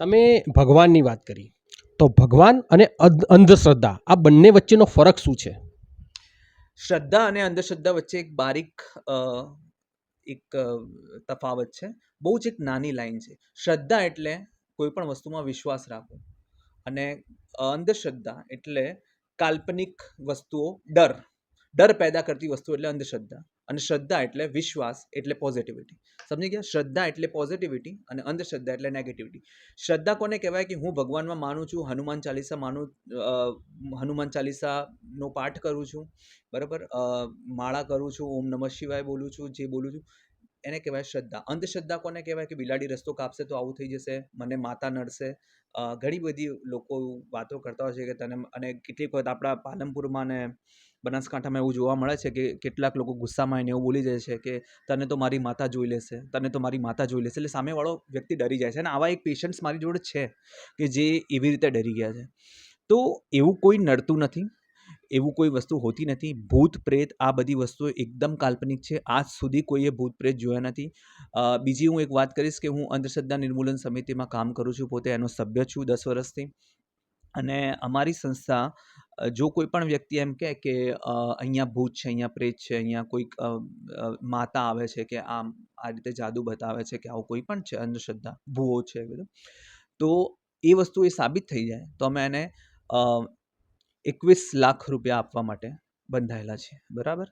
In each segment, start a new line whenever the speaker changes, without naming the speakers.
તમે ભગવાનની વાત કરી, તો ભગવાન અને અંધશ્રદ્ધા, આ બંને વચ્ચેનો ફરક શું છે?
શ્રદ્ધા અને અંધશ્રદ્ધા વચ્ચે એક બારીક એક તફાવત છે. બહુ જ એક નાની લાઈન છે. શ્રદ્ધા એટલે કોઈ પણ વસ્તુમાં વિશ્વાસ રાખવો અને અંધશ્રદ્ધા એટલે કાલ્પનિક વસ્તુઓ, ડર. ડર પેદા કરતી વસ્તુ એટલે અંધશ્રદ્ધા. અને શ્રદ્ધા એટલે વિશ્વાસ એટલે પોઝિટિવિટી સમજી ગયા? શ્રદ્ધા એટલે પોઝિટિવિટી અને અંધશ્રદ્ધા એટલે નેગેટિવિટી શ્રદ્ધા કોને કહેવાય કે હું ભગવાનમાં માનું છું, હનુમાન ચાલીસા માનું હનુમાન ચાલીસાનો પાઠ કરું છું, બરાબર? માળા કરું છું, ઓમ નમઃ શિવાય બોલું છું, જે બોલું છું, એને કહેવાય શ્રદ્ધા. અંધશ્રદ્ધા કોને કહેવાય કે બિલાડી રસ્તો કાપશે તો આવું થઈ જશે, મને માતા નડશે. ઘણી બધી લોકો વાતો કરતા હોય છે કે તને, અને કેટલીક વખત આપણા પાલનપુરમાં ને બનાસકાંઠામાં એવું જોવા મળે છે કે કેટલાક લોકો ગુસ્સામાં આવીને એવું બોલી જાય છે કે તને તો મારી માતા જોઈ લેશે, તને તો મારી માતા જોઈ લેશે. એટલે સામેવાળો વ્યક્તિ ડરી જાય છે અને આવા એક પેશન્ટ્સ મારી જોડે છે કે જે એવી રીતે ડરી ગયા છે. તો એવું કોઈ નડતું નથી, એવું કોઈ વસ્તુ હોતી નથી. ભૂત પ્રેત આ બધી વસ્તુઓ એકદમ કાલ્પનિક છે. આજ સુધી કોઈએ ભૂત પ્રેત જોયા નથી. બીજી હું એક વાત કરીશ કે હું અંધશ્રદ્ધા નિર્મૂલન સમિતિમાં કામ કરું છું, પોતે એનો સભ્ય છું દસ વર્ષથી. અને અમારી સંસ્થા જો કોઈ પણ વ્યક્તિ એમ કહે કે અહીંયા ભૂત છે, અહીંયા પ્રેત છે, અહીંયા કોઈક માતા આવે છે કે આમ આ રીતે જાદુ બતાવે છે કે આવું કોઈ પણ છે, અંધશ્રદ્ધા, ભૂવો છે બધું, તો એ વસ્તુ એ સાબિત થઈ જાય. તો અમે એને એકવીસ લાખ રૂપિયા આપવા માટે બંધાયેલા છે બરાબર?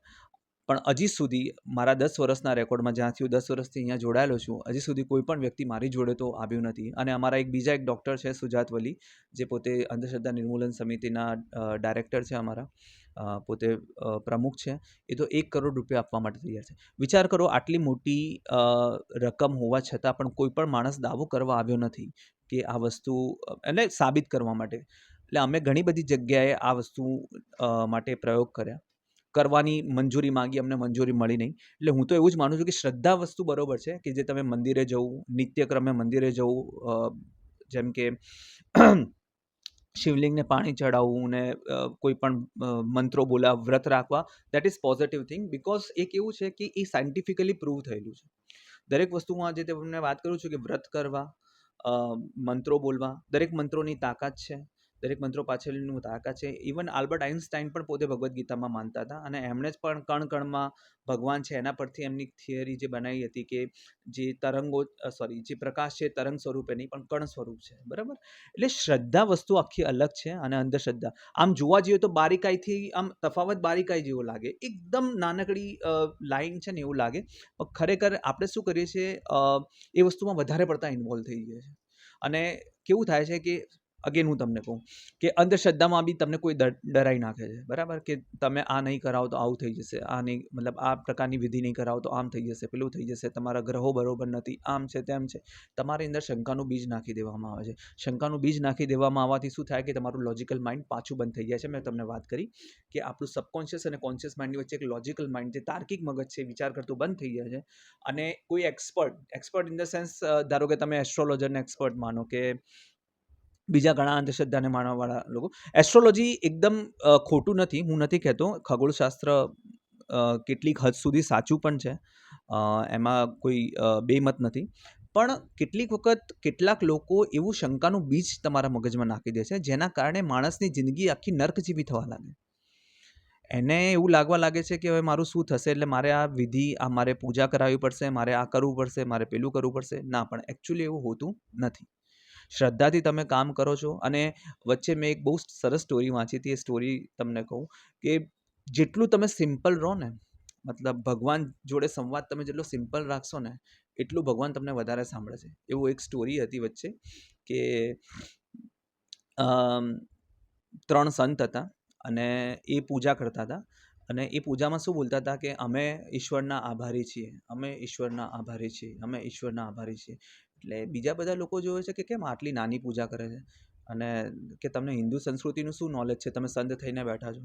પણ હજી સુધી મારા દસ વર્ષના રેકોર્ડમાં જ્યાંથી હું દસ વર્ષથી અહીંયા જોડાયેલો છું, હજી સુધી કોઈ પણ વ્યક્તિ મારી જોડે તો આવ્યું નથી. અને અમારા એક બીજા એક ડૉક્ટર છે, સુજાત વલી, જે પોતે અંધશ્રદ્ધા નિર્મૂલન સમિતિના ડાયરેક્ટર છે અમારા. પોતે પ્રમુખ છે. એ તો એક કરોડ રૂપિયા આપવા માટે તૈયાર છે. વિચાર કરો, આટલી મોટી રકમ હોવા છતાં પણ કોઈ પણ માણસ દાવો કરવા આવ્યો નથી કે આ વસ્તુ, એટલે સાબિત કરવા માટે. એટલે અમે ઘણી બધી જગ્યાએ આ વસ્તુ માટે પ્રયોગ કર્યા. કરવાની મંજૂરી માંગી, અમને મંજૂરી મળી નહીં. એટલે હું તો એવું જ માનું છું કે શ્રદ્ધા વસ્તુ બરોબર છે કે જે તમે મંદિરે જવું, નિત્યક્રમે મંદિરે જવું જેમ કે શિવલિંગને પાણી ચડાવવું ને કોઈ પણ મંત્રો બોલા, વ્રત રાખવા that is positive thing because એક એવું છે કે એ સાયન્ટિફિકલી પ્રૂવ થયેલું છે. દરેક વસ્તુમાં જે તમને વાત કરું છું કે વ્રત કરવા મંત્રો બોલવા, દરેક મંત્રોની તાકાત છે. દરેક મંત્રો પાછળનું તાકાત છે. ઇવન આલ્બર્ટ આઇન્સ્ટાઈન પણ પોતે ભગવદ્ ગીતામાં માનતા હતા અને એમણે જ પણ કણ કણમાં ભગવાન છે એના પરથી એમની થિયરી જે બનાવી હતી કે જે તરંગો સોરી જે પ્રકાશ છે તરંગ સ્વરૂપે નહીં, પણ કણ સ્વરૂપ છે. બરાબર? એટલે શ્રદ્ધા વસ્તુ આખી અલગ છે અને અંધશ્રદ્ધા. આમ જોવા જઈએ તો બારીકાઈથી, આમ તફાવત બારીકાઈ જેવો લાગે. એકદમ નાનકડી લાઈન છે ને એવું લાગે. પણ ખરેખર આપણે શું કરીએ છીએ એ વસ્તુમાં વધારે પડતા ઇન્વોલ્વ થઈ જઈએ છીએ. અને કેવું થાય છે કે અગેન હું તમને કહું કે અંધશ્રદ્ધામાં બી તમને કોઈ ડરાઈ નાખે છે. બરાબર? કે તમે આ નહીં કરાવો તો આવું થઈ જશે. આ નહીં, મતલબ આ પ્રકારની વિધિ નહીં કરાવો તો આમ થઈ જશે, પેલું થઈ જશે. તમારા ગ્રહો બરોબર નથી, આમ છે તેમ છે. તમારી અંદર શંકાનું બીજ નાખી દેવામાં આવે છે. શંકાનું બીજ નાખી દેવામાં આવવાથી શું થાય કે તમારું લોજિકલ માઇન્ડ પાછું બંધ થઈ જાય છે. મેં તમને વાત કરી કે આપણું સબકોન્શિયસ અને કોન્શિયસ માઇન્ડની વચ્ચે એક લોજિકલ માઇન્ડ જે તાર્કિક મગજ છે, વિચાર કરતું બંધ થઈ જાય છે. અને કોઈ expert expert in the sense ધારો કે તમે એસ્ટ્રોલોજરને એક્સપર્ટ માનો કે બીજા ઘણા અંધશ્રદ્ધાને માનવાવાળા લોકો. એસ્ટ્રોલોજી એકદમ ખોટું નથી. હું નથી કહેતો. ખગોળશાસ્ત્ર કેટલીક હદ સુધી સાચું પણ છે. એમાં કોઈ બેમત નથી. પણ કેટલીક વખત કેટલાક લોકો એવું શંકાનું બીજ તમારા મગજમાં નાખી દે છે, જેના કારણે માણસની જિંદગી આખી નર્ક જેવી થવા લાગે. એને એવું લાગવા લાગે છે કે હવે મારું શું થશે? એટલે મારે આ વિધિ, આ મારે પૂજા કરાવવી પડશે, મારે આ કરવું પડશે, મારે પેલું કરવું પડશે. ના, પણ એકચ્યુઅલી એવું હોતું નથી. શ્રદ્ધાથી તમે કામ કરો છો. અને વચ્ચે મેં એક બહુ સરસ સ્ટોરી વાંચી હતી. એ સ્ટોરી તમને કહું કે જેટલું તમે સિમ્પલ રહો ને, મતલબ ભગવાન જોડે સંવાદ તમે જેટલો સિમ્પલ રાખશો ને, એટલું ભગવાન તમને વધારે સાંભળે છે એવું એક સ્ટોરી હતી વચ્ચે કે ત્રણ સંત હતા અને એ પૂજા કરતા હતા. અને એ પૂજામાં શું બોલતા હતા કે, અમે ઈશ્વરના આભારી છીએ. અમે ઈશ્વરના આભારી છીએ. અમે ઈશ્વરના આભારી છીએ. એટલે બીજા બધા લોકો જોવે છે કે કેમ આટલી નાની પૂજા કરે છે? અને કે તમને હિન્દુ સંસ્કૃતિનું શું નોલેજ છે? તમે સંત થઈને બેઠા છો.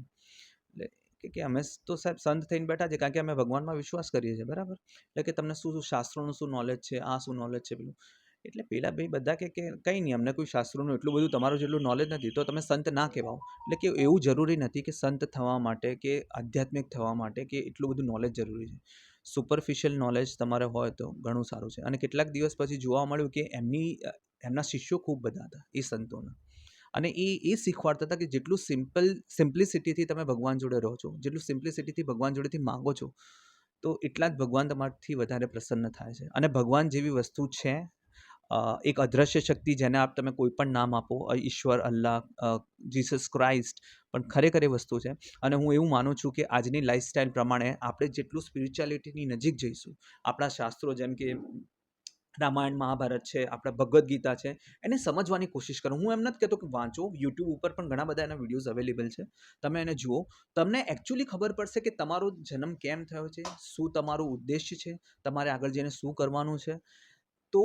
એટલે કે કે અમે તો સાહેબ સંત થઈને બેઠા છે કારણ કે અમે ભગવાનમાં વિશ્વાસ કરીએ છીએ, બરાબર? એટલે કે તમને શું શું શાસ્ત્રોનું શું નોલેજ છે? આ શું નોલેજ છે? પેલું. એટલે પેલા ભાઈ બધા કે કે કંઈ નહીં, અમને કોઈ શાસ્ત્રોનું એટલું બધું તમારું જેટલું નોલેજ નથી, તો તમે સંત ના કહેવાઓ. એટલે કે એવું જરૂરી નથી કે સંત થવા માટે, કે આધ્યાત્મિક થવા માટે કે એટલું બધું નોલેજ જરૂરી છે. સુપરફિશિયલ નોલેજ તમારે હોય તો ઘણું સારું છે. અને કેટલાક દિવસ પછી જોવા મળ્યું કે એમની, એમના શિષ્યો ખૂબ બધા હતા, એ સંતોના. અને એ એ શીખવાડતા હતા કે જેટલું સિમ્પલ સિમ્પ્લિસિટીથી તમે ભગવાન જોડે રહો છો, જેટલું સિમ્પ્લિસિટીથી ભગવાન જોડેથી માગો છો, તો એટલા જ ભગવાન તમારાથી વધારે પ્રસન્ન થાય છે. અને ભગવાન જેવી વસ્તુ છે એક અદ્રશ્ય શક્તિ જેને આપ તમે કોઈ પણ નામ આપો ઈશ્વર, અલ્લાહ જીસસ ક્રાઇસ્ટ, પણ ખરેખર એ વસ્તુ છે. અને હું એવું માનું છું કે આજની લાઈફસ્ટાઈલ પ્રમાણે આપણે જેટલું સ્પિરિચ્યુઆલિટીની નજીક જઈશું, આપણા શાસ્ત્રો જેમ કે રામાયણ, મહાભારત છે, આપણા ભગવદ્ ગીતા છે, એને સમજવાની કોશિશ કરો. હું એમ નથી કહેતો કે વાંચો, યુટ્યુબ ઉપર પણ ઘણા બધા એના વિડીયોઝ અવેલેબલ છે. તમે એને જુઓ. તમને એકચ્યુઅલી ખબર પડશે કે તમારો જન્મ કેમ થયો છે, શું તમારું ઉદ્દેશ્ય છે, તમારે આગળ જઈને શું કરવાનું છે. તો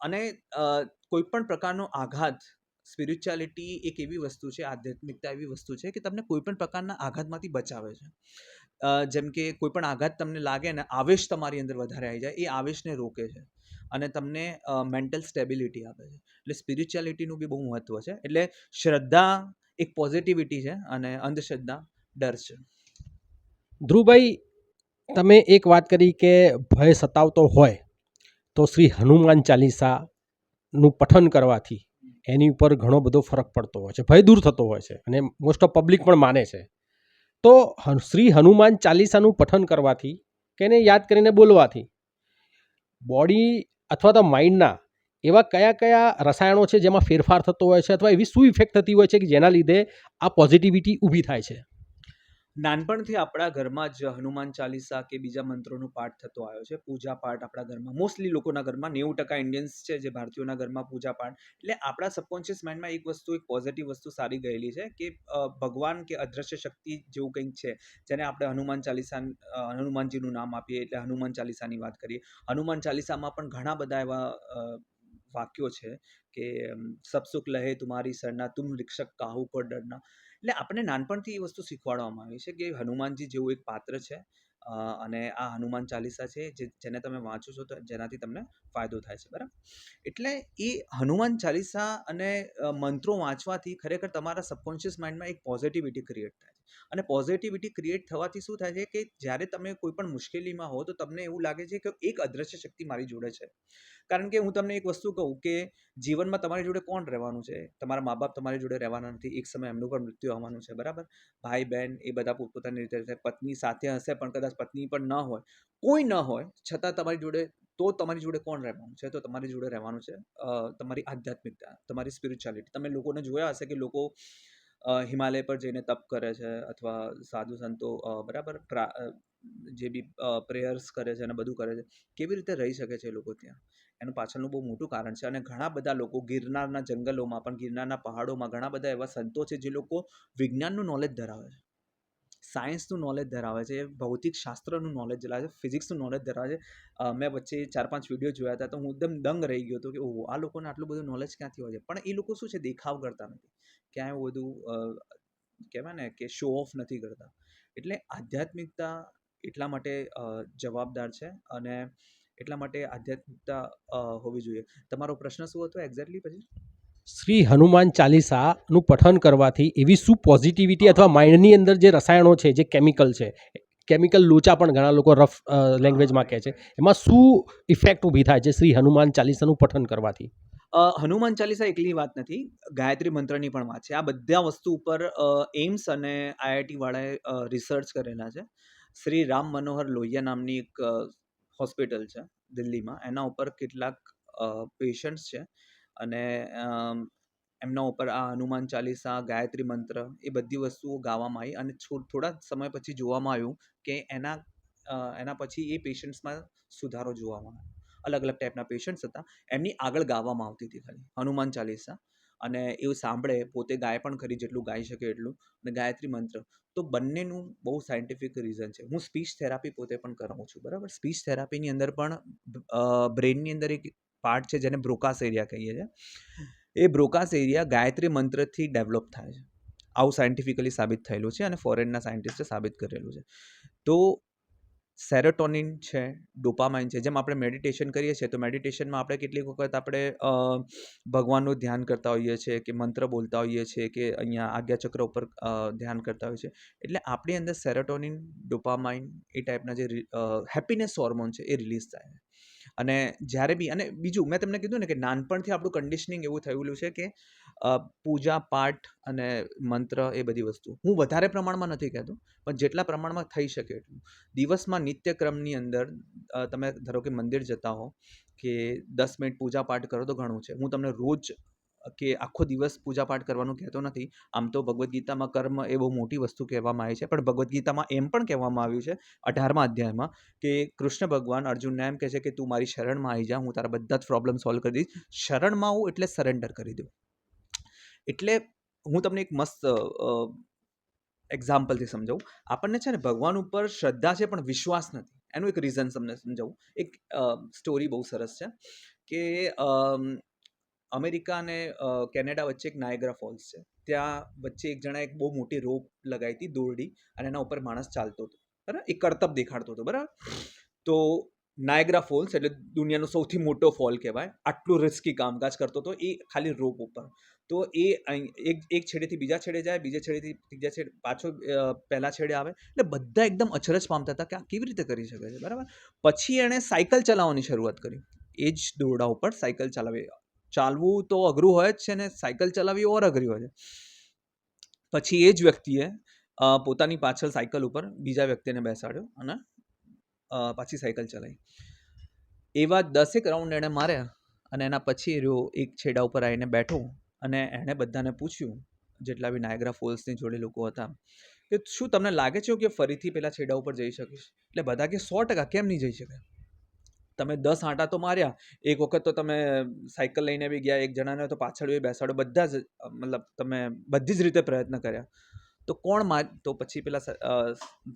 અને કોઈપણ કોઈ પણ પ્રકારનો આઘાત સ્પિરિચ્યુઆલિટી એક એવી વસ્તુ છે, આધ્યાત્મિકતા એવી વસ્તુ છે કે તમને કોઈ પણ પ્રકારના આઘાતમાંથી બચાવે છે. જેમ કે કોઈ પણ આઘાત તમને લાગે ને આવેશ તમારી અંદર વધારે આવી જાય, એ આવેશને રોકે છે. અને તમને મેન્ટલ સ્ટેબિલિટી આપે છે. એટલે સ્પિરિચ્યુઆલિટીનું બી બહુ મહત્ત્વ છે. એટલે શ્રદ્ધા એક પોઝિટિવિટી છે અને અંધશ્રદ્ધા ડર છે.
ધ્રુવભાઈ, તમે એક વાત કરી કે ભય સતાવતો હોય. તો શ્રી હનુમાન ચાલીસાનું પઠન કરવાથી એની ઉપર ઘણો બધો ફરક પડતો હોય છે, ભય દૂર થતો હોય છે અને મોસ્ટ ઓફ પબ્લિક પણ માને છે. તો શ્રી હનુમાન ચાલીસાનું પઠન કરવાથી કે એને યાદ કરીને બોલવાથી બોડી અથવા તો માઇન્ડના એવા કયા કયા રસાયણો છે જેમાં ફેરફાર થતો હોય છે અથવા એવી શું ઇફેક્ટ થતી હોય છે કે જેના લીધે આ પોઝિટિવિટી ઊભી થાય છે?
નાનપણથી આપણા ઘરમાં જ હનુમાન ચાલીસા કે બીજા મંત્રોનો પાઠ થતો આવ્યો છે. પૂજા પાઠ આપણા ઘરમાં, મોસ્ટલી લોકોના ઘરમાં નેવું ટકા ઇન્ડિયન્સ છે જે ભારતીયોના ઘરમાં પૂજા પાઠ. એટલે આપણા સબકોન્શિયસ માઇન્ડમાં એક વસ્તુ, એક પોઝિટિવ વસ્તુ સારી ગયેલી છે કે ભગવાન કે અદ્રશ્ય શક્તિ જેવું કંઈક છે, જેને આપણે હનુમાન ચાલીસા હનુમાનજીનું નામ આપીએ એટલે હનુમાન ચાલીસાની વાત કરીએ. હનુમાન ચાલીસામાં પણ ઘણા બધા એવા વાક્યો છે કે સબ લહે તુમારી સરના તુમ રિક્ષક કાહુ પર ડરના. એટલે આપણે નાનપણથી એ વસ્તુ શીખવાડવામાં આવી છે કે હનુમાનજી જેવું એક પાત્ર છે અને આ હનુમાન ચાલીસા છે જે, જેને તમે વાંચો છો તો જેનાથી તમને ફાયદો થાય છે, બરાબર? એટલે એ હનુમાન ચાલીસા અને મંત્રો વાંચવાથી ખરેખર તમારા સબકોન્શિયસ માઇન્ડમાં એક પોઝિટિવિટી ક્રિએટ થાય છે. અને પોઝિટિવિટી ક્રિએટ થવાથી શું થાય છે કે જ્યારે તમે કોઈ પણ મુશ્કેલીમાં હો તો તમને એવું લાગે છે કે એક અદ્રશ્ય શક્તિ મારી જોડે છે. કારણ કે હું તમને એક વસ્તુ કહું કે જીવનમાં તમારી જોડે કોણ રહેવાનું છે? તમારા મા બાપ તમારી જોડે રહેવાના નથી. એક સમય એમનું પણ મૃત્યુ આવવાનું છે, બરાબર? ભાઈ બહેન એ બધા પોતપોતાની રીતે રહેશે પત્ની સાથે હશે પણ કદાચ પત્ની પણ ન હોય. કોઈ ન હોય, છતાં તમારી જોડે, તો તમારી જોડે કોણ રહેવાનું છે? તો તમારી જોડે રહેવાનું છે તમારી આધ્યાત્મિકતા, તમારી સ્પિરિચ્યુઆલિટી તમે લોકોને જોયા હશે કે લોકો હિમાલય પર જઈને તપ કરે છે અથવા સાધુ સંતો બરાબર? જે બી પ્રેયર્સ કરે છે અને બધું કરે છે. કેવી રીતે રહી શકે છે લોકો ત્યાં? એનું પાછળનું બહુ મોટું કારણ છે અને ઘણા બધા લોકો ગિરનારના જંગલોમાં પણ, ગિરનારના પહાડોમાં ઘણા બધા એવા સંતો છે જે લોકો વિજ્ઞાનનું નોલેજ ધરાવે છે. સાયન્સનું નોલેજ ધરાવે છે, ભૌતિક શાસ્ત્રનું નોલેજ ધરાવે છે ફિઝિક્સનું નોલેજ ધરાવે છે. મેં વચ્ચે ચાર પાંચ વીડિયો જોયા હતા તો હું એકદમ દંગ રહી ગયો હતો કે, ઓહો, આ લોકોને આટલું બધું નોલેજ ક્યાંથી હોય છે? પણ એ લોકો શું છે, દેખાવ કરતા નથી. ક્યાંય બધું કહેવાય ને કે શો ઓફ નથી કરતા. એટલે આધ્યાત્મિકતા એટલા માટે જવાબદાર છે અને એટલા માટે આધ્યાત્મિકતા હોવી જોઈએ. તમારો પ્રશ્ન શું હતો એક્ઝેક્ટલી પછી?
શ્રી હનુમાન ચાલીસાનું પઠન કરવાથી એવી શું પોઝિટિવિટી અથવા માઇન્ડની અંદર જે રસાયણો છે જે કેમિકલ છે કેમિકલ લોચા પણ ઘણા લોકો રફ લેંગ્વેજમાં કહે છે. એમાં શું ઇફેક્ટ ઊભી થાય છે શ્રી હનુમાન ચાલીસાનું પઠન કરવાથી?
હનુમાન ચાલીસા એકલી વાત નથી ગાયત્રી મંત્રની પણ વાત છે. આ બધા વસ્તુ ઉપર એમ્સ અને આઈઆઈટી વાળાએ રિસર્ચ કરેલા છે. શ્રી રામ મનોહર લોહિયા નામની એક હોસ્પિટલ છે, દિલ્હીમાં. એના ઉપર કેટલાક પેશન્ટ્સ છે અને એમના ઉપર આ હનુમાન ચાલીસા, ગાયત્રી મંત્ર એ બધી વસ્તુઓ ગાવામાં આવી અને થોડા સમય પછી જોવામાં આવ્યું કે એના એના પછી એ પેશન્ટ્સમાં સુધારો જોવામાં આવ્યો. અલગ અલગ ટાઈપના પેશન્ટ્સ હતા. એમની આગળ ગાવામાં આવતી હતી ખાલી. હનુમાન ચાલીસા અને એવું સાંભળે, પોતે ગાય પણ ખરી જેટલું ગાઈ શકે એટલું, અને ગાયત્રી મંત્ર. તો બંનેનું બહુ સાયન્ટિફિક રીઝન છે. હું સ્પીચ થેરાપી પોતે પણ કરાવું છું, બરાબર? સ્પીચ થેરાપીની અંદર પણ બ્રેનની અંદર એક પાર્ટ છે જેને બ્રોકાસ એરિયા કહીએ છીએ એ બ્રોકાસ એરિયા ગાયત્રી મંત્રથી ડેવલપ થાય છે. આવું સાયન્ટિફિકલી સાબિત થયેલું છે અને ફોરેનના સાયન્ટિસ્ટે સાબિત કરેલું છે. તો સેરોટોનિન છે, ડોપામાઇન છે, જેમ આપણે મેડિટેશન કરીએ છીએ, તો મેડિટેશનમાં આપણે કેટલીક વખત આપણે ભગવાનનું ધ્યાન કરતા હોઈએ છીએ કે મંત્ર બોલતા હોઈએ છીએ કે અહીંયા આજ્ઞાચક્ર ઉપર ધ્યાન કરતા હોઈએ છીએ. એટલે આપણી અંદર સેરોટોનિન, ડોપામાઇન એ ટાઈપના જે હેપીનેસ હોર્મોન છે એ રિલીઝ થાય અને જ્યારે બી, અને બીજું મેં તમને કીધું ને કે નાનપણથી આપણું કન્ડિશનિંગ એવું થયેલું છે કે પૂજા, પાઠ અને મંત્ર એ બધી વસ્તુ. હું વધારે પ્રમાણમાં નથી કહેતો, પણ જેટલા પ્રમાણમાં થઈ શકે એટલું. દિવસમાં નિત્યક્રમની અંદર તમે ધારો કે મંદિર જતા હો કે દસ મિનિટ પૂજા પાઠ કરો તો ઘણું છે. હું તમને રોજ કે આખો દિવસ પૂજા પાઠ કરવાનું કહેતો નથી. આમ તો ભગવદ્ ગીતામાં કર્મ એ બહુ મોટી વસ્તુ કહેવામાં આવી છે, પણ ભગવદ્ ગીતામાં એમ પણ કહેવામાં આવ્યું છે, અઢારમા અધ્યાયમાં, કે કૃષ્ણ ભગવાન અર્જુનને એમ કહે છે કે, તું મારી શરણમાં આવી જા, હું તારા બધા જ પ્રોબ્લેમ સોલ્વ કરી દઈશ. શરણમાં આવું એટલે સરેન્ડર કરી દઉં. એટલે હું તમને એક મસ્ત એક્ઝામ્પલથી સમજાવું. આપણને છે ને ભગવાન ઉપર શ્રદ્ધા છે, પણ વિશ્વાસ નથી. એનું એક રીઝન તમને સમજાવું. એક સ્ટોરી બહુ સરસ છે, કે અમેરિકા અને કેનેડા વચ્ચે એક નાયગ્રા ફોલ્સ છે. ત્યાં વચ્ચે એક જણા એક બહુ મોટી રોપ લગાવી હતી દોરડી અને એના ઉપર માણસ ચાલતો હતો. બરાબર? એ કરતબ દેખાડતો હતો. બરાબર? તો નાયગ્રા ફોલ્સ એટલે દુનિયાનો સૌથી મોટો ફોલ કહેવાય. આટલું રિસ્કી કામકાજ કરતો હતો એ ખાલી રોપ ઉપર. તો એ એક એક છેડેથી બીજા છેડે જાય, બીજા છેડેથી ત્રીજા છેડે, પાછો પહેલા છેડે આવે. એટલે બધા એકદમ અચરજ પામતા હતા કે આ કેવી રીતે કરી શકે છે? બરાબર? પછી એણે સાયકલ ચલાવવાની શરૂઆત કરી. એ જ દોરડા ઉપર સાયકલ ચલાવી ચાલવું તો અઘરું હોય જ છે ને, સાયકલ ચલાવવી ઓર અઘરી હોય છે. પછી એ જ વ્યક્તિએ પોતાની પાછળ સાયકલ ઉપર બીજા વ્યક્તિને બેસાડ્યો અને પાછી સાયકલ ચલાવી. એવા દસેક રાઉન્ડ એણે માર્યા અને એના પછી રહ્યો એક છેડા ઉપર આવીને બેઠો અને એણે બધાને પૂછ્યું, જેટલા બી નાયગ્રા ફોલ્સની જોડે લોકો હતા, કે શું તમને લાગે છે કે ફરીથી પેલા છેડા ઉપર જઈ શકીશ? એટલે બધા કે સો ટકા કેમ નહીં જઈ શકે? તમે દસ આંટા તો માર્યા, એક વખત તો તમે સાયકલ લઈને બી ગયા, એક જણાને તો પાછળ બી બેસાડો, બધા જ મતલબ તમે બધી જ રીતે પ્રયત્ન કર્યા. તો કોણ માર તો પછી પેલા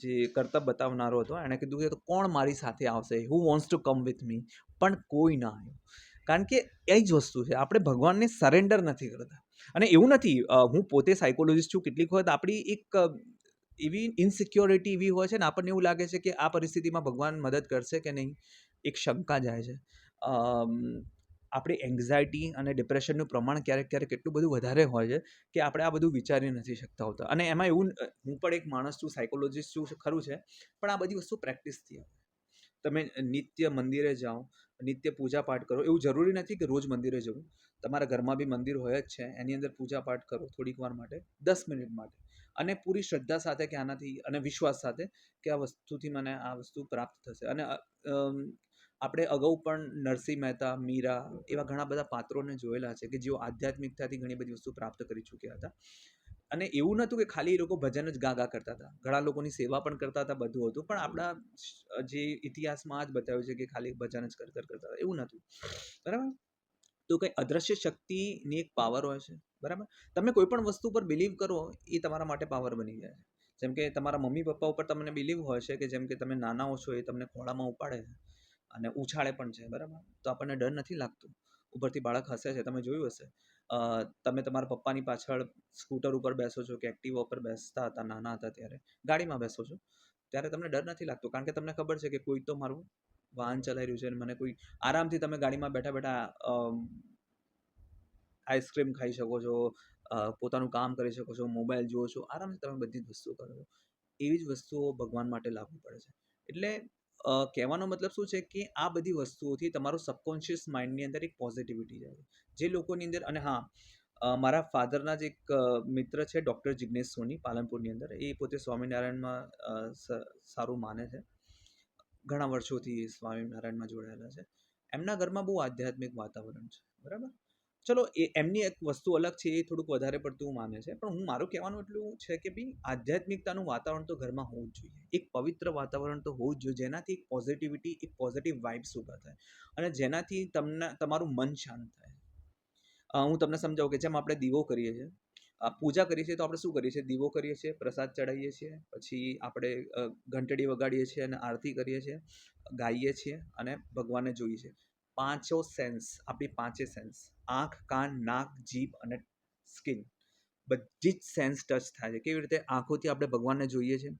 જે કરતબ બતાવનારો હતો, એણે કીધું કે કોણ મારી સાથે આવશે? Who wants to come with me પણ કોઈ ના આવ્યું. કારણ કે એ જ વસ્તુ છે, આપણે ભગવાનને સરેન્ડર નથી કરતા. અને એવું નથી હું પોતે સાયકોલોજીસ્ટ છું, કેટલીક વખત આપણી એક એવી ઇનસિક્યોરિટી એવી હોય છે ને, આપણને એવું લાગે છે કે આ પરિસ્થિતિમાં ભગવાન મદદ કરશે કે નહીં? એક શંકા જાય છે. આપણી એન્ઝાયટી અને ડિપ્રેશનનું પ્રમાણ ક્યારેક ક્યારેક એટલું બધું વધારે હોય છે કે આપણે આ બધું વિચારી નથી શકતા હોતા. અને એમાં એવું હું પણ એક માણસ છું સાયકોલોજીસ્ટ છું, ખરું છે, પણ આ બધી વસ્તુ પ્રેક્ટિસથી તમે નિત્ય મંદિરે જાઓ, નિત્ય પૂજા પાઠ કરો, એવું જરૂરી નથી કે રોજ મંદિરે જવું. તમારા ઘરમાં બી મંદિર હોય જ છે, એની અંદર પૂજા પાઠ કરો થોડીક વાર માટે, દસ મિનિટ માટે. અને પૂરી શ્રદ્ધા સાથે કે આનાથી અને વિશ્વાસ સાથે કે આ વસ્તુથી મને આ વસ્તુ પ્રાપ્ત થશે. અને આપણે અગાઉ પણ નરસિંહ મહેતા, મીરા એવા ઘણા બધા પાત્રોને જોયેલા છે કે જેઓ આધ્યાત્મિકતાથી ઘણી બધી વસ્તુ પ્રાપ્ત કરી ચૂક્યા હતા. અને એવું નહોતું કે ખાલી એ લોકો ભજન જ ગા ગા કરતા હતા. ઘણા લોકોની સેવા પણ કરતા હતા બધું હતું, પણ આપણા જે ઇતિહાસમાં જ બતાવ્યું છે કે ખાલી ભજન જ કર કર કરતા હતા, એવું નહોતું. બરાબર? તો કંઈ અદ્રશ્ય શક્તિની એક પાવર હોય છે. બરાબર? તમે કોઈ પણ વસ્તુ પર બિલીવ કરો, એ તમારા માટે પાવર બની જાય છે. જેમ કે તમારા મમ્મી પપ્પા ઉપર તમને બિલીવ હોય છે કે જેમ કે તમે નાના હો છો, એ તમને ખોળામાં ઉપાડે છે. અને ઉછાળે પણ છે, બરાબર? તો આપણને ડર નથી લાગતો. ઉપરથી બાળક હસે છે, તમે જોયું હશે. તમે તમારા પપ્પાની પાછળ સ્કૂટર ઉપર બેસો છો કે એક્ટિવા ઉપર બેસતા હતા, નાના હતા ત્યારે. ગાડીમાં બેસો છો. ત્યારે તમને ડર નથી લાગતો? કારણ કે તમને ખબર છે કે કોઈ તો મારું વાહન ચલાવી રહ્યું છે અને મને કોઈ આરામથી તમે ગાડીમાં બેઠા બેઠા આઈસ્ક્રીમ ખાઈ શકો છો પોતાનું કામ કરી શકો છો, મોબાઈલ જુઓ છો. આરામથી તમે બધી જ વસ્તુઓ કરો છો. એવી જ વસ્તુઓ ભગવાન માટે લાગુ પડે છે. એટલે કહેવાનો મતલબ શું છે કે આ બધી વસ્તુઓથી તમારું સબકોન્શિયસ માઇન્ડની અંદર એક પોઝિટિવિટી જાય જે લોકોની અંદર અને હા મારા ફાધરના જ એક મિત્ર છે ડૉક્ટર જિજ્ઞેશ સોની પાલનપુરની અંદર. એ પોતે સ્વામિનારાયણમાં સારું માને છે. ઘણા વર્ષોથી એ સ્વામિનારાયણમાં જોડાયેલા છે. એમના ઘરમાં બહુ આધ્યાત્મિક વાતાવરણ છે. બરાબર? ચલો, એ એમની એક વસ્તુ અલગ છે, એ થોડુંક વધારે પડતું માને છે, પણ હું મારું કહેવાનું એટલું છે કે ભાઈ, આધ્યાત્મિકતાનું વાતાવરણ તો ઘરમાં હોવું જ જોઈએ. એક પવિત્ર વાતાવરણ તો હોવું જ જોઈએ, જેનાથી એક પોઝિટિવિટી એક પોઝિટિવ વાઇબ્સ ઊભા થાય અને જેનાથી તમને, તમારું મન શાંત થાય. હું તમને સમજાવું કે જેમ આપણે દીવો કરીએ છીએ પૂજા કરીએ છીએ તો આપણે શું કરીએ છીએ? દીવો કરીએ છીએ, પ્રસાદ ચડાવીએ છીએ, પછી આપણે ઘંટડી વગાડીએ છીએ અને આરતી કરીએ છીએ, ગાઈએ છીએ અને ભગવાનને જોઈએ છીએ. પાંચો સેન્સ, આપણી પાંચે સેન્સ, આંખ, કાન, નાક, જીભ અને સ્કિન. બધી જ સેન્સ ટચ થાય છે. કેવી રીતે? આંખોથી આપણે ભગવાનને જોઈએ છીએ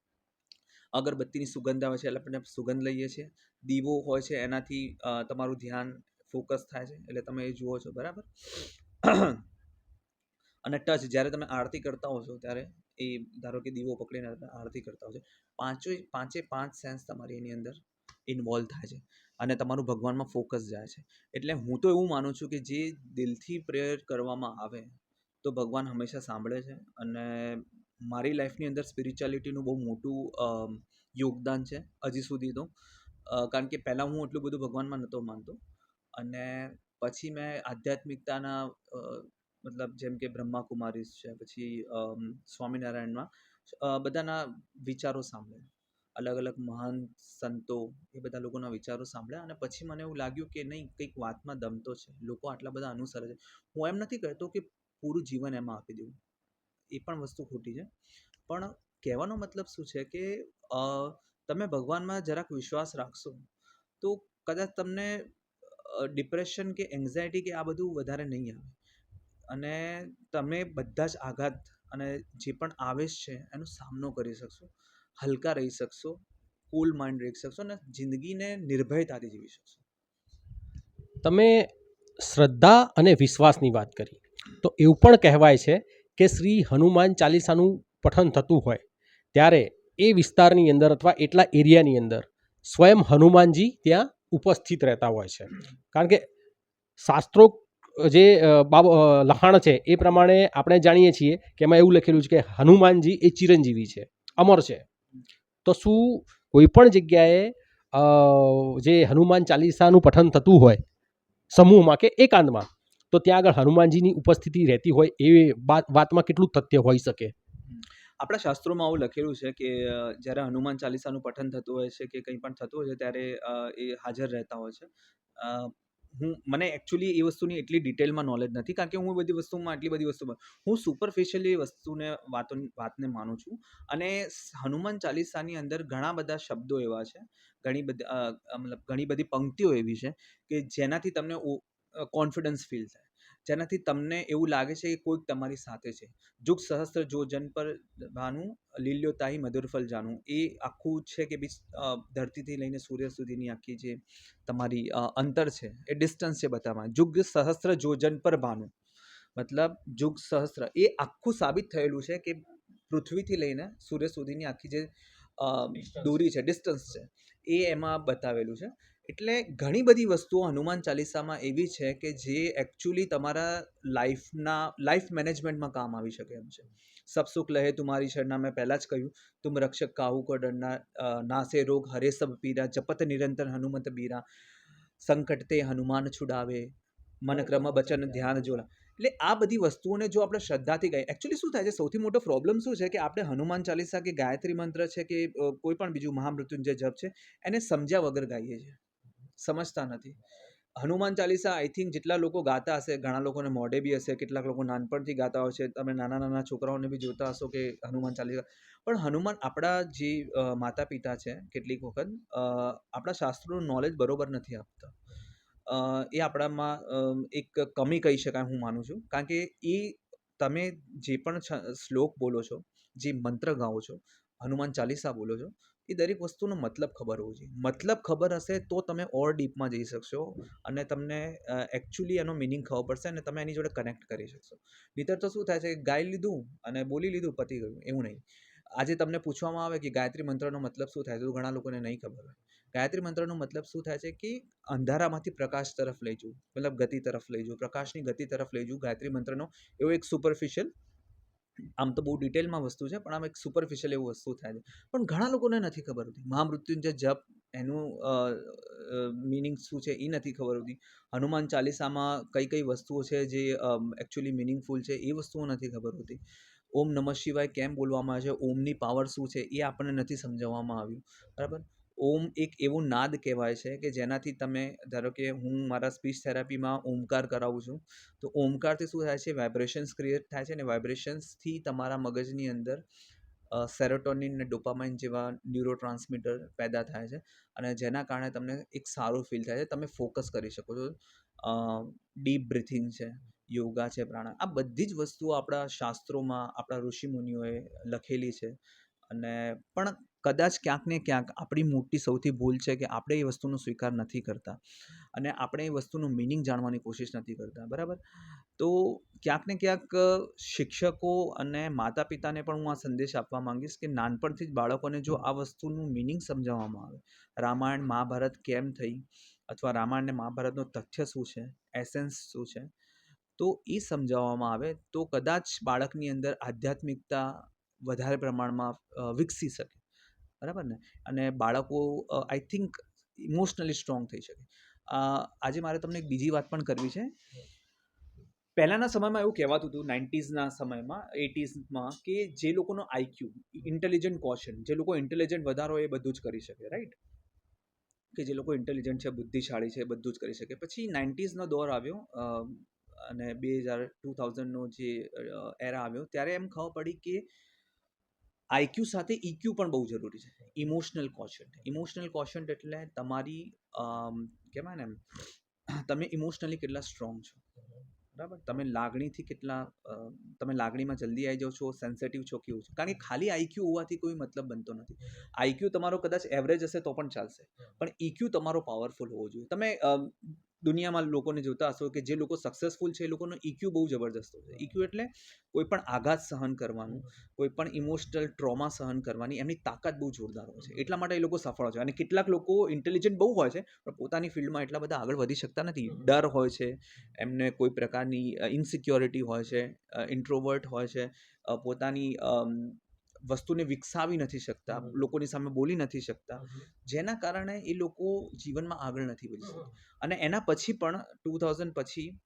અગરબત્તીની સુગંધ આવે છે, એટલે આપણે સુગંધ લઈએ છીએ. દીવો હોય છે, એનાથી તમારું ધ્યાન ફોકસ થાય છે. એટલે તમે એ જુઓ છો, બરાબર? અને ટચ, જ્યારે તમે આરતી કરતા હો છો, ત્યારે એ, ધારો કે દીવો પકડીને આરતી કરતા હો છો પાંચે પાંચે પાંચ સેન્સ તમારી એની અંદર ઇન્વોલ્વ થાય છે. અને તમારું ભગવાનમાં ફોકસ જાય છે. એટલે હું તો એવું માનું છું કે જે દિલથી પ્રેયર કરવામાં આવે, તો ભગવાન હંમેશા સાંભળે છે અને મારી લાઈફની અંદર સ્પિરિચ્યુઆલિટીનું બહુ મોટું યોગદાન છે હજી સુધી તો. કારણ કે પહેલાં હું એટલું બધું ભગવાનમાં નહોતો માનતો. અને પછી મેં આધ્યાત્મિકતાના મતલબ જેમ કે બ્રહ્મા કુમારીસ છે, પછી સ્વામિનારાયણમાં બધાના વિચારો સાંભળ્યા. અલગ અલગ મહાન સંતો એ બધા લોકોના વિચારો સાંભળ્યા અને પછી મને એવું લાગ્યું કે નહીં, કંઈક વાતમાં દમ તો છે. લોકો આટલા બધા અનુસરે છે. હું એમ નથી કહેતો કે પૂરું જીવન એમાં આપી દેવું. એ પણ વસ્તુ ખોટી છે. પણ કહેવાનો મતલબ શું છે કે તમે ભગવાનમાં જરાક વિશ્વાસ રાખશો, તો કદાચ તમને ડિપ્રેશન કે એન્ઝાયટી કે આ બધું વધારે નહીં આવે. અને તમે બધા જ આઘાત અને જે પણ આવેશ છે એનો સામનો કરી શકશો. હલકા રહી શકશો કુલ માઇન્ડ રહી શકશો અને જિંદગીને નિર્ભયતાથી જીવી શકશો.
તમે શ્રદ્ધા અને વિશ્વાસની વાત કરી. તો એવું પણ કહેવાય છે કે શ્રી હનુમાન ચાલીસાનું પઠન થતું હોય, ત્યારે એ વિસ્તારની અંદર અથવા એટલા એરિયાની અંદર સ્વયં હનુમાનજી ત્યાં ઉપસ્થિત રહેતા હોય છે. કારણ કે શાસ્ત્રો જે લખાણ છે એ પ્રમાણે આપણે જાણીએ છીએ કે એમાં એવું લખેલું છે કે હનુમાનજી એ ચિરંજીવી છે, અમર છે. તો શું કોઈ પણ જગ્યાએ જે હનુમાન ચાલીસાનું પઠન થતું હોય, સમૂહમાં કે એકાંતમાં, તો ત્યાં આગળ હનુમાનજીની ઉપસ્થિતિ રહેતી હોય એ વાત વાતમાં કેટલું તથ્ય હોઈ શકે?
આપણા શાસ્ત્રોમાં આવું લખેલું છે કે જ્યારે હનુમાન ચાલીસાનું પઠન થતું હોય છે કે કંઈ પણ થતું હોય છે ત્યારે એ હાજર રહેતા હોય છે. હું, મને એકચ્યુઅલી એ વસ્તુની એટલી ડિટેલમાં નોલેજ નથી, કારણ કે હું એ બધી વસ્તુમાં એટલી બધી વસ્તુમાં, હું સુપરફિશિયલી વસ્તુને, વાતો, વાતને માનું છું. અને હનુમાન ચાલીસાની અંદર ઘણા બધા શબ્દો એવા છે, ઘણી બધી મતલબ ઘણી બધી પંક્તિઓ એવી છે, કે જેનાથી તમને કોન્ફિડન્સ ફીલ થાય. જેનાથી તમને એવું લાગે છે કે કોઈક તમારી સાથે છે. જુગ સહસ્ત્ર જો જન પર ભાનું લીલ્યો તાહી મધુરફલ જાનું. એ આખું છે કે બી ધરતીથી લઈને સૂર્ય સુધીની આખી જે તમારી અંતર છે એ ડિસ્ટન્સ છે બતાવવા જુગ સહસ્ત્ર જોજન પર ભાનું. મતલબ જુગ સહસ્ત્ર. એ આખું સાબિત થયેલું છે કે પૃથ્વીથી લઈને સૂર્ય સુધીની આખી જે દૂરી છે ડિસ્ટન્સ છે. એ એમાં બતાવેલું છે. એટલે ઘણી બધી વસ્તુઓ હનુમાન ચાલીસામાં એવી છે કે જે એકચ્યુઅલી તમારા લાઈફના લાઈફ મેનેજમેન્ટમાં કામ આવી શકે એમ છે. સબ સુખ લહે તુમારી શરણા મેં પહેલાં જ કહ્યું તુમ રક્ષક કાહુ કો ડરના નાસે રોગ હરે સબ પીરા જપત નિરંતર હનુમત બીરા સંકટ તે હનુમાન છુડાવે મન ક્રમ બચન ધ્યાન જોડા. એટલે આ બધી વસ્તુઓને જો આપણે શ્રદ્ધાથી ગાઈએ એકચ્યુઅલી શું થાય છે સૌથી મોટો પ્રોબ્લેમ શું છે કે આપણે હનુમાન ચાલીસા કે ગાયત્રી મંત્ર છે કે કોઈ પણ બીજું મહામૃત્યુંજય જપ છે એને સમજ્યા વગર ગાઈએ છીએ. સમજતા નથી. હનુમાન ચાલીસા આઈ થિંક જેટલા લોકો ગાતા હશે, ઘણા લોકોને મોઢે બી હશે, કેટલાક લોકો નાનપણથી ગાતા હોય છે, તમે નાના નાના છોકરાઓને બી જોતા હશો કે હનુમાન ચાલીસા. પણ હનુમાન આપણા જે માતા પિતા છે કેટલીક વખત આપણા શાસ્ત્રોનું નોલેજ બરોબર નથી આપતા. એ આપણામાં એક કમી કહી શકાય હું માનું છું. કારણ કે એ તમે જે પણ શ્લોક બોલો છો, જે મંત્ર ગાઓ છો, હનુમાન ચાલીસા બોલો છો એ દરેક વસ્તુનો મતલબ ખબર હોવો જોઈએ. મતલબ ખબર હશે તો તમે ઓર ડીપમાં જઈ શકશો અને તમને એકચ્યુઅલી એનો મિનિંગ ખબર પડશે અને તમે એની જોડે કનેક્ટ કરી શકશો. નહીતર તો શું થાય છે ગાઈ લીધું અને બોલી લીધું, પતી ગયું, એવું નહીં. આજે તમને પૂછવામાં આવે કે ગાયત્રી મંત્રનો મતલબ શું થાય તો ઘણા લોકોને નહીં ખબર હોય. ગાયત્રી મંત્રનો મતલબ શું થાય છે કે અંધારામાંથી પ્રકાશ તરફ લઈ જવું, મતલબ ગતિ તરફ લઈ જવું, પ્રકાશની ગતિ તરફ લઈ જવું ગાયત્રી મંત્રનો એવો એક સુપરફિશિયલ આમ તો બહુ ડિટેલમાં વસ્તુ છે, પણ આમ એક સુપરફિશિયલ એવું વસ્તુ થાય છે. પણ ઘણા લોકોને નથી ખબર હોતી. મહામૃત્યુંજય જપ એનું મિનિંગ શું છે એ નથી ખબર હોતી. હનુમાન ચાલીસામાં કઈ કઈ વસ્તુઓ છે જે એકચ્યુઅલી મિનિંગફુલ છે એ વસ્તુઓ નથી ખબર હોતી. ઓમ નમઃ શિવાય કેમ બોલવામાં આવે છે? ઓમની પાવર શું છે એ આપણને નથી સમજાવવામાં આવ્યું. બરાબર? ઓમ એક એવું નાદ કહેવાય છે કે જેનાથી તમે ધારો કે હું મારા સ્પીચ થેરાપીમાં ઓમકાર કરાવું છું, તો ઓમકારથી શું થાય છે? વાઇબ્રેશન્સ ક્રિએટ થાય છે અને વાઇબ્રેશન્સથી તમારા મગજની અંદર સેરોટોનિન અને ડોપામાઇન જેવા ન્યુરો ટ્રાન્સમીટર પેદા થાય છે અને જેના કારણે તમને એક સારું ફીલ થાય છે. તમે ફોકસ કરી શકો છો. ડીપ બ્રિથિંગ છે યોગા છે પ્રાણાયામ આ બધી જ વસ્તુઓ આપણા શાસ્ત્રોમાં આપણા ઋષિમુનિઓએ લખેલી છે અને પણ કદાચ ક્યાંક ને ક્યાંક આપણી મોટી સૌથી ભૂલ છે કે આપણે એ વસ્તુનો સ્વીકાર નથી કરતા અને આપણે એ વસ્તુનું મિનિંગ જાણવાની કોશિશ નથી કરતા, બરાબર? તો ક્યાંક ને ક્યાંક શિક્ષકો અને માતા પિતાને પણ હું આ સંદેશ આપવા માંગીશ કે નાનપણથી જ બાળકોને જો આ વસ્તુનું મિનિંગ સમજાવવામાં આવે, રામાયણ, મહાભારત કેમ થઈ અથવા રામાયણ અને મહાભારતનું તથ્ય શું છે એસેન્સ શું છે, તો એ સમજાવવામાં આવે તો કદાચ બાળકની અંદર આધ્યાત્મિકતા વધારે પ્રમાણમાં વિકસી શકે. બરાબર ને? અને બાળકો આઈ થિંક ઇમોશનલી સ્ટ્રોંગ થઈ શકે. આજે મારે તમને એક બીજી વાત પણ કરવી છે. પહેલાંના સમયમાં એવું કહેવાતું હતું, નાઇન્ટીઝના સમયમાં એટીઝમાં કે જે લોકોનો આઈક્યુ ઇન્ટેલિજન્ટ કોશન, જે લોકો ઇન્ટેલિજન્ટ વધારો એ બધું જ કરી શકે, રાઈટ? કે જે લોકો ઇન્ટેલિજન્ટ છે, બુદ્ધિશાળી છે, બધું જ કરી શકે. પછી નાઇન્ટીઝનો દોર આવ્યો અને બે હજાર ટુ થાઉઝન્ડનો જે એરા આવ્યો, ત્યારે એમ ખબર પડી કે આઈક્યુ સાથે ઇક્યુ પણ બહુ જરૂરી છે. ઇમોશનલ કોશન્ટ ઇમોશનલ કોશન્ટ એટલે તમારી કહેવાય ને તમે ઇમોશનલી કેટલા સ્ટ્રોંગ છો. બરાબર? તમે લાગણીથી કેટલા તમે લાગણીમાં જલ્દી આવી જાઓ છો સેન્સિટિવ છો, કેવું છે? કારણ કે ખાલી આઈક્યુ હોવાથી કોઈ મતલબ બનતો નથી. આઈક્યુ તમારો કદાચ એવરેજ હશે તો પણ ચાલશે. પણ ઇક્યુ તમારો પાવરફુલ હોવો જોઈએ. તમે દુનિયામાં લોકોને જોતા હશો કે જે લોકો સક્સેસફુલ છે એ લોકોનો ઇક્યુ બહુ જબરદસ્ત છે. ઇક્યુ એટલે કોઈ પણ આઘાત સહન કરવાનું, કોઈ પણ ઇમોશનલ ટ્રોમા સહન કરવાની, એમની તાકાત બહુ જોરદાર હોય છે. એટલા માટે એ લોકો સફળ હોય છે. અને કેટલાક લોકો ઇન્ટેલિજન્ટ બહુ હોય છે, પણ પોતાની ફિલ્ડમાં એટલા બધા આગળ વધી શકતા નથી. ડર હોય છે, એમને કોઈ પ્રકારની ઇનસિક્યોરિટી હોય છે ઇન્ટ્રોવર્ટ હોય છે પોતાની વસ્તુને વિકસાવી નથી શકતા લોકોની સામે બોલી નથી શકતા. જેના કારણે એ લોકો જીવનમાં આગળ નથી વધી શકતા. અને એના પછી પણ ટુ થાઉઝન્ડ પછી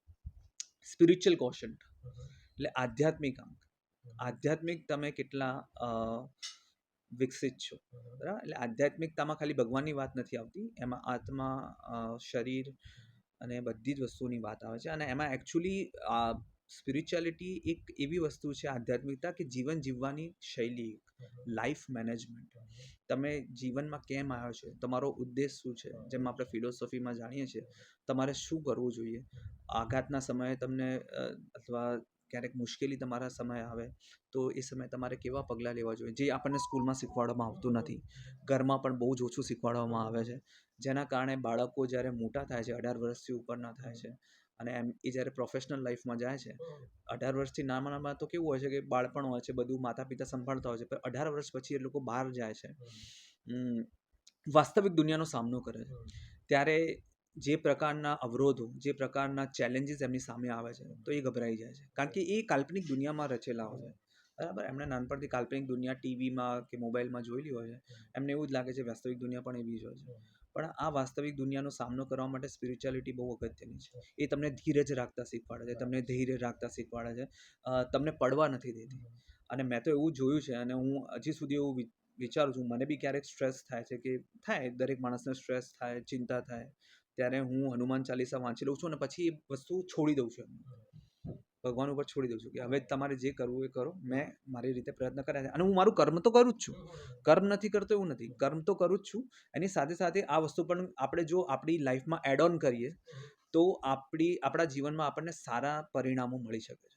સ્પિરિચ્યુઅલ કોશન્ટ એટલે આધ્યાત્મિક અંક. આધ્યાત્મિક તમે કેટલા વિકસિત છો. બરાબર? એટલે આધ્યાત્મિકતામાં ખાલી ભગવાનની વાત નથી આવતી. એમાં આત્મા શરીર અને બધી જ વસ્તુની વાત આવે છે. અને એમાં એકચ્યુઅલી સ્પિરિચ્યુઆલિટી એક એવી વસ્તુ છે આધ્યાત્મિકતા કે જીવન જીવવાની શૈલી લાઈફ મેનેજમેન્ટ તમે જીવનમાં કેમ આવ્યો છો? તમારો ઉદ્દેશ શું છે? જેમ આપણે ફિલોસોફીમાં જાણીએ છીએ તમારે શું કરવું જોઈએ? આઘાતના સમયે તમને અથવા ક્યારેક મુશ્કેલી તમારા સમયે આવે તો એ સમયે તમારે કેવા પગલાં લેવા જોઈએ? જે આપણને સ્કૂલમાં શીખવાડવામાં આવતું નથી. ઘરમાં પણ બહુ જ ઓછું શીખવાડવામાં આવે છે. જેના કારણે બાળકો જ્યારે મોટા થાય છે અઢાર વર્ષથી ઉપરના થાય છે અને એમ, એ જ્યારે પ્રોફેશનલ લાઈફમાં જાય છે, અઢાર વર્ષથી નાના નાના તો કેવું હોય છે કે બાળપણ હોય છે, બધું માતા પિતા સંભાળતા હોય છે, પણ અઢાર વર્ષ પછી એ લોકો બહાર જાય છે. વાસ્તવિક દુનિયાનો સામનો કરે છે. ત્યારે જે પ્રકારના અવરોધો, જે પ્રકારના ચેલેન્જીસ એમની સામે આવે છે, તો એ ગભરાઈ જાય છે. કારણ કે એ કાલ્પનિક દુનિયામાં રચેલા હોય છે. બરાબર? એમણે નાનપણથી કાલ્પનિક દુનિયા ટીવીમાં કે મોબાઈલમાં જોયેલી હોય છે. એમને એવું જ લાગે છે વાસ્તવિક દુનિયા પણ એવી જ હોય છે. પણ આ વાસ્તવિક દુનિયાનો સામનો કરવા માટે સ્પિરિચ્યુઆલિટી બહુ અગત્યની છે. એ તમને ધીરજ રાખતા શીખવાડે છે તમને ધૈર્ય રાખતા શીખવાડે છે. તમને પડવા નથી દેતી. અને મેં તો એવું જોયું છે અને હું હજી સુધી એવું વિચારું છું મને બી ક્યારેક સ્ટ્રેસ થાય છે કે થાય દરેક માણસને સ્ટ્રેસ થાય ચિંતા થાય. ત્યારે હું હનુમાન ચાલીસા વાંચી લઉં છું અને પછી એ વસ્તુ છોડી દઉં છું. ભગવાન ઉપર છોડી દઉં છું કે હવે તમારે જે કરવું એ કરો. મેં મારી રીતે પ્રયત્ન કર્યા છે. અને હું મારું કર્મ તો કરું જ છું. કર્મ નથી કરતો એવું નથી. કર્મ તો કરું જ છું. એની સાથે સાથે આ વસ્તુ પણ આપણે જો આપણી લાઈફમાં એડ ઓન કરીએ, તો આપણી, આપણા જીવનમાં આપણને સારા પરિણામો મળી શકે છે.